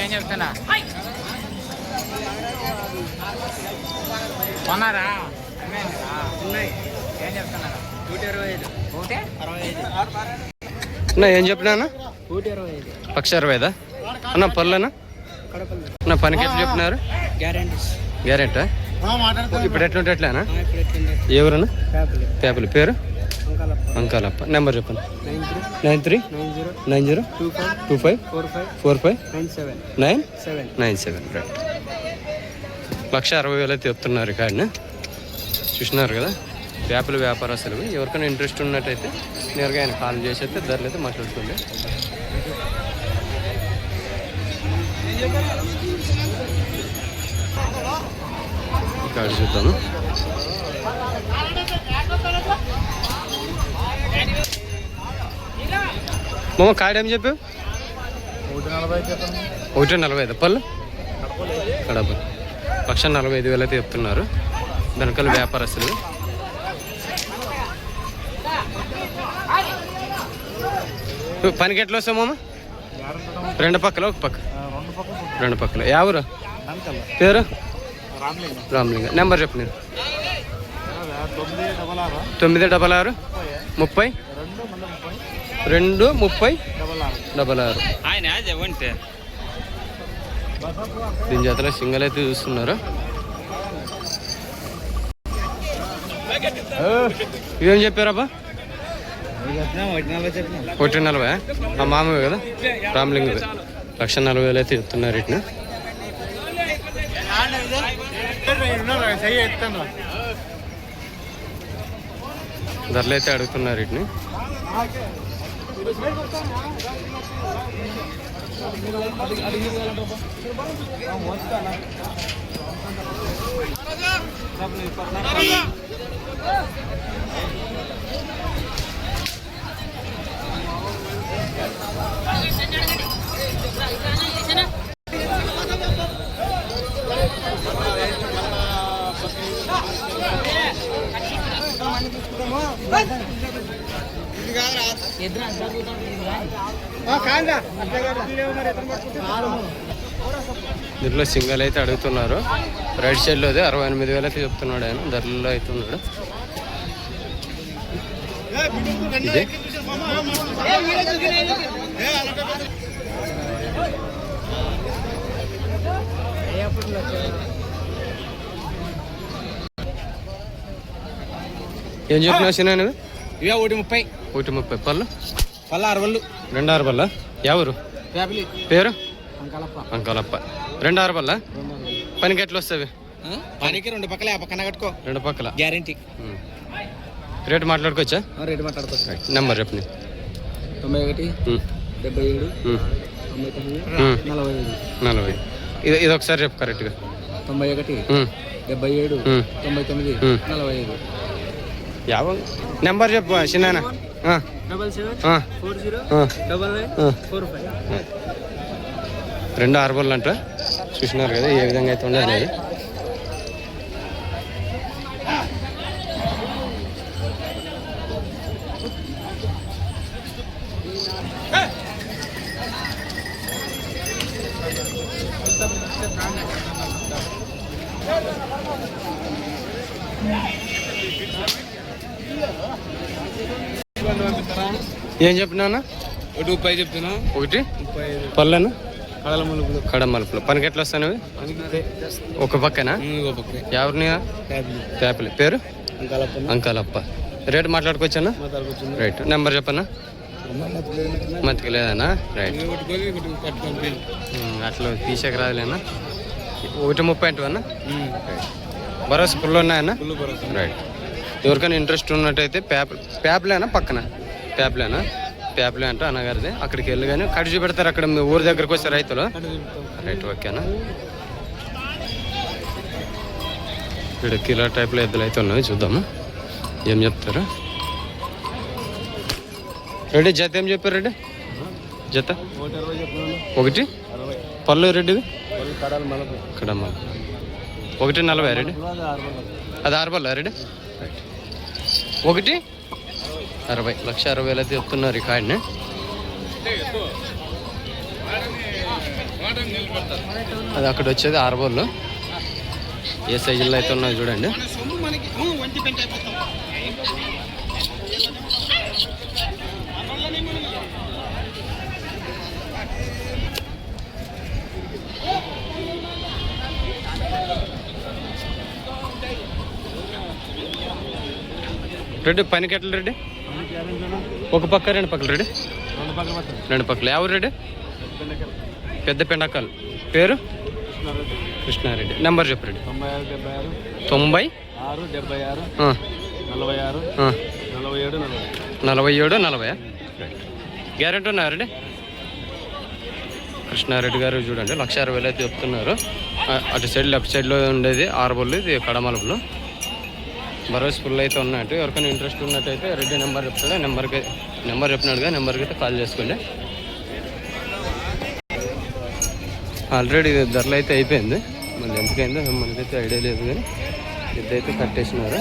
ఏం చెప్తున్నా? కొన్నారా? అమ్మేందిరా? ఏం చెప్తున్నారు నూట ఇరవై ఐదు. ఒకటి? అరవై ఐదు అన్న ఏం చెప్పినా అన్న? నూట ఇరవై ఐదు. లక్ష అరవై ఐదా? అన్న కడపల్లి అన్న పనికి ఎట్లా చెప్పినారు? గ్యారంటీస్ గ్యారెంటా. ఇప్పుడు ఎట్లుంటే ఎట్లానా ఇప్పుడు ఎట్లుండే ఎవరన్నా? పేపర్లు పేరు? అంకాలప్ప. నెంబర్ చెప్పండి. Nine three. Nine zero. Two five. Four five. Nine seven. Nine? Seven. Nine seven. Right lakh అరవై వేలు అయితే చెప్తున్నారు కార్డుని చూసినారు కదా? వేపల వ్యాపారస్తులు. ఎవరికైనా ఇంట్రెస్ట్ ఉన్నట్టయితే నేరుగా ఆయన కాల్ చేసి అయితే ధరలు అయితే మాట్లాడుకోండి. కార్డు చూద్దాము? మామ కార్డు ఏం చెప్పావు? ఒకటి నలభై ఐదు. పళ్ళు? కడప లక్ష నలభై ఐదు వేలు అయితే చెప్తున్నారు. వెనకాల వ్యాపారస్తులు. పనికి ఎట్లా వస్తాం మామ? రెండు పక్కల ఒక పక్క? రెండు పక్కల. ఎవరు పేరు? రామలింగ. నెంబర్ చెప్పు నేను. తొమ్మిది డబల్ ఆరు? ముప్పై. రెండు ముప్పై. డబల్ ఆరు. ఆయన చెప్పండి దీని జతలో సింగల్ అయితే చూస్తున్నారు? ఇదేం చెప్పారబ్బా? ఒకటి నలభై ఆ? మామూలు కదా? రామ్లింగ్ లక్ష నలభై వేలు అయితే చెప్తున్నారు ఇట్లా ధరలు అయితే అడుగుతున్నారు వీటిని. దీంట్లో సింగల్ అయితే అడుగుతున్నారు. రైట్ సైడ్లో అదే అరవై ఎనిమిది వేలు అయితే చెప్తున్నాడు ఆయన. ధరలో అయితే ఉన్నాడు. ఇదే. ఏం చెప్పినావు చిన్న నువ్వు? ఇవే ఒకటి ముప్పై. ఒకటి ముప్పై. పళ్ళు? పల్ల అరవళ్ళు రెండు ఆరు బల్ల ఎవరు పేపర్లు పేరు? అంకాలప్ప. అంకాలప్ప. రెండు ఆరు బల్ల పనికి ఎట్లా వస్తావి పనికి రెండు పక్కలే పక్కన కట్టుకో. రెండు పక్కల? గ్యారంటీ. రేటు మాట్లాడుకోవచ్చా? రేటు మాట్లాడుకోవచ్చు. నెంబర్ చెప్పు నీ. తొంభై ఒకటి డెబ్బై ఏడు. నలభై నలభై. ఇది ఇది ఒకసారి చెప్పు కరెక్ట్గా తొంభై ఒకటి డెబ్బై ఏడు. తొంభై తొమ్మిది. నలభై ఐదు. యాభై నెంబర్ చెప్పు చిన్న రెండు ఆరు అంట. చూసినారు కదా ఏ విధంగా అయితే ఉండాలి Yeah. ఏం చెప్పినా ఒకటి ముప్పై చెప్తున్నా. ఒకటి? పళ్ళను? ములుగులు కడమలుపులు పనికి ఎట్లా వస్తాను ఒక పక్కన? ఎవరిని పేపలి పేరు? అంకాలప్ప. రేటు మాట్లాడుకుంటున్నా రైట్. నెంబర్ చెప్పన్నా? మంచిగా లేదన్నా రైట్ అట్లా తీసేకి రాదులేనా? ఒకటి ముప్పై అంటే అన్న? భరోసా పుల్లు ఉన్నాయన్నా? రైట్. ఎవరికైనా ఇంట్రెస్ట్ ఉన్నట్టయితే పేపర్ పేపలేనా పక్కన? పేపలేనా పేపలే అంట అన్నగారిది. అక్కడికి వెళ్ళి కానీ కట్ చూపెడతారు అక్కడ మీ ఊరి దగ్గరకు వస్తే రైతులు. రైట్ ఓకేనా ఇక్కడ కిలో టైప్లో ఎద్దులు అయితే ఉన్నాయి చూద్దాము. ఏం చెప్తారు? రెడ్డి జత ఏం చెప్పారు రెడ్డి? జత? ఒకటి? పళ్ళు రెడ్డిది? ఇక్కడ ఒకటి నలభై రెడ్డి? అది ఆరు పళ్ళు రెడ్డి? ఒకటి? అరవై లక్ష అరవై వేలు అయితే చెప్తున్నారు ఈ కాడిని అది అక్కడ వచ్చేది ఆర్బోర్లో ఏ సైజుల్లో అయితే ఉన్నాయో చూడండి. రెడ్డి పనికి ఎట్లా రెడ్డి. ఒక పక్క రెండు పక్కలు రెండు? రెండు పక్కలు ఎవరు రెడ్డి పెద్ద పెండకాలు పేరు? కృష్ణారెడ్డి. నెంబర్ చెప్పు రెడ్డి తొంభై ఆరు డెబ్బై ఆరు. తొంభై ఆరు డెబ్బై ఆరు. ఆ, నలభై ఆరు. నలభై ఏడు నలభై ఏడు నలభై గ్యారెంటీ ఉన్నారండి కృష్ణారెడ్డి గారు చూడండి. లక్ష అరవై వేలు అయితే చెప్తున్నారు. అటు సైడ్ లెఫ్ట్ సైడ్లో ఉండేది ఆరుబొల్లు ఇది కడమలుపులు భరోసా ఫుల్ అయితే ఉన్నట్టు. ఎవరికైనా ఇంట్రెస్ట్ ఉన్నట్టయితే రెడ్డి నెంబర్ చెప్తాడు. నెంబర్కి నెంబర్ చెప్పినాడుగా నెంబర్కి అయితే కాల్ చేసుకోండి. ఆల్రెడీ ధరలు అయితే అయిపోయింది. మళ్ళీ ఎంతకైందో మనకైతే ఐడియా లేదు కానీ ఇద్దైతే కట్టేసినారు.